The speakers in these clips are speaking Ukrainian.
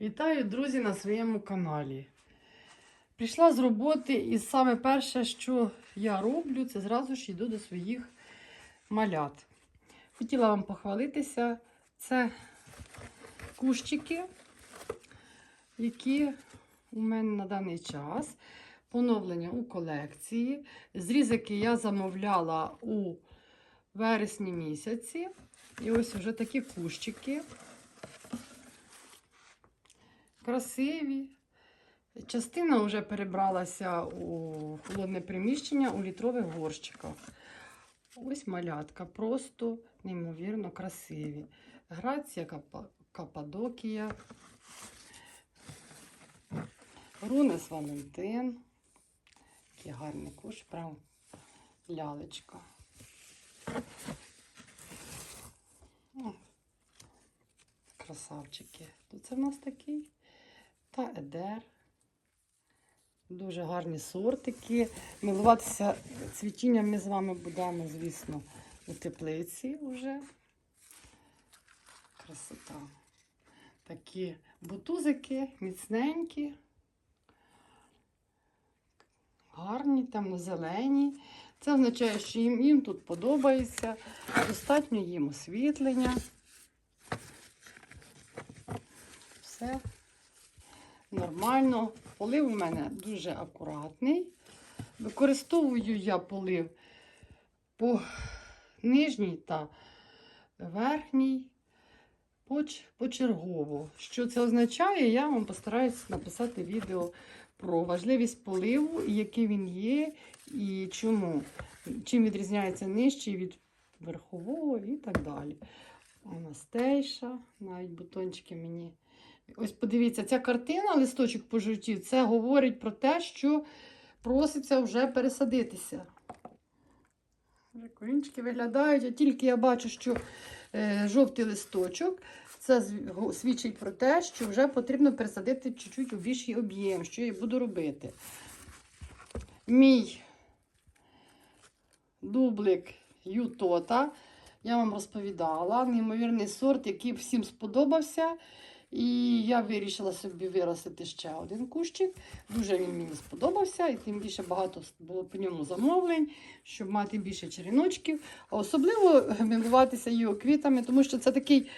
Вітаю, друзі, на своєму каналі. Прийшла з роботи, і саме перше, що я роблю, це зразу ж йду до своїх малят. Хотіла вам похвалитися. Це кущики, які у мене на даний час. Поновлення у колекції. Зрізики я замовляла у вересні місяці. І ось вже такі кущики красиві. Частина вже перебралася у холодне приміщення у літрових горщиках. Ось малятка, просто неймовірно красиві. Грація Капа- Каппадокія. Рунес Валентин. Який гарний куш, прям лялечка. О, красавчики. Тут це в нас такий та едер. Дуже гарні сортики. Милуватися цвітінням ми з вами будемо, звісно, у теплиці вже. Красота. Такі бутузики, міцненькі, гарні, темно-зелені. Це означає, що їм, їм тут подобається. Достатньо їм освітлення. Все нормально. Полив у мене дуже акуратний. Використовую я полив по нижній та верхній почергово. Що це означає, я вам постараюся написати відео про важливість поливу, який він є, і чому. Чим відрізняється нижчий від верхового і так далі. Анастейша, навіть бутончики мені. Ось подивіться, ця картина, листочок пожовтів, це говорить про те, що проситься вже пересадитися. Корінчики виглядають, а тільки я бачу, що е, жовтий листочок, це свідчить про те, що вже потрібно пересадити чуть-чуть у більший об'єм, що я буду робити. Мій дублик Ютота. Я вам розповідала. Неймовірний сорт, який всім сподобався. І я вирішила собі виростити ще один кущик. Дуже він мені сподобався, і тим більше багато було по ньому замовлень, щоб мати більше черіночків. А особливо милуватися його квітами, тому що це такий,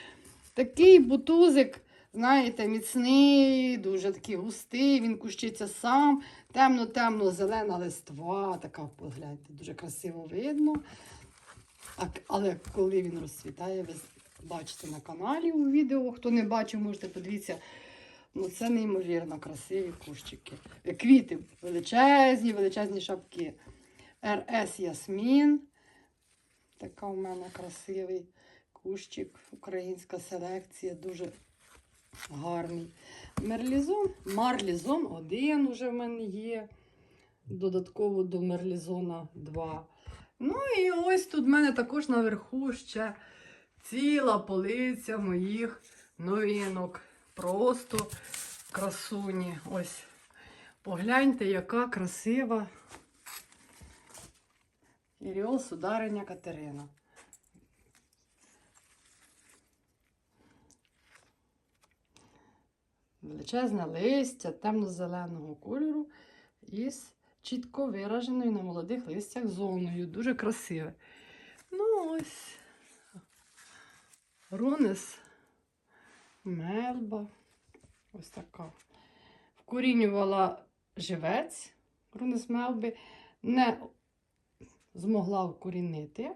такий бутузик, знаєте, міцний, дуже такий густий, він кущиться сам, темно-темно, зелена листва, така, погляньте, дуже красиво видно. Але коли він розцвітає, бачите на каналі у відео. Хто не бачив, можете подивитися. Ну, це неймовірно красиві кущики. Е, Квіти величезні, величезні шапки. РС Ясмін. Така у мене красивий кущик. Українська селекція, дуже гарний. Мерлізон, Марлізон один уже в мене є. Додатково до Мерлізона 2. Ну і ось тут в мене також наверху ще ціла полиця моїх новинок. Просто красуні. Ось. Погляньте, яка красива Іріол Судариня Катерина. Величезне листя темно-зеленого кольору із чітко вираженою на молодих листях зоною. Дуже красиве. Ну ось. Ронес, мельба. Ось така. Вкорінювала живець Ронес мелби. Не змогла вкорінити.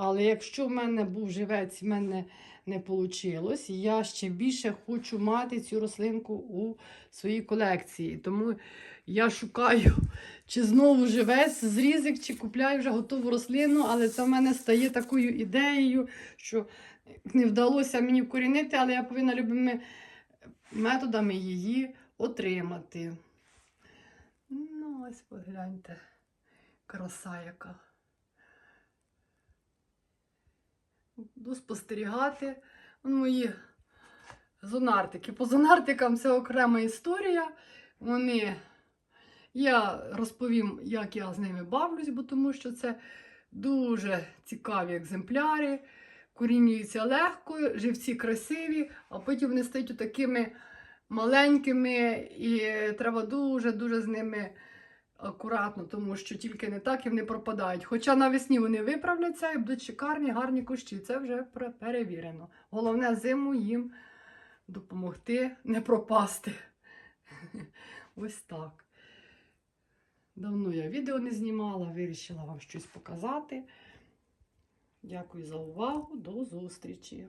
Але якщо в мене був живець, в мене не вийшло, я ще більше хочу мати цю рослинку у своїй колекції. Тому я шукаю, чи знову живець, зрізик, чи купляю вже готову рослину, але це в мене стає такою ідеєю, що не вдалося мені вкорінити, але я повинна любими методами її отримати. Ну, ось погляньте, краса яка. Буду спостерігати. Мої зонартики. По зонартикам це окрема історія. Вони, я розповім, як я з ними бавлюсь, бо тому що це дуже цікаві екземпляри. Корінюються легко, живці красиві, а потім вони стають такими маленькими, і треба дуже-дуже з ними акуратно, тому що тільки не так і вони пропадають. Хоча навесні вони виправляться і будуть шикарні, гарні кущі. Це вже перевірено. Головне зиму їм допомогти не пропасти. Ось так. Давно я відео не знімала, вирішила вам щось показати. Дякую за увагу. До зустрічі!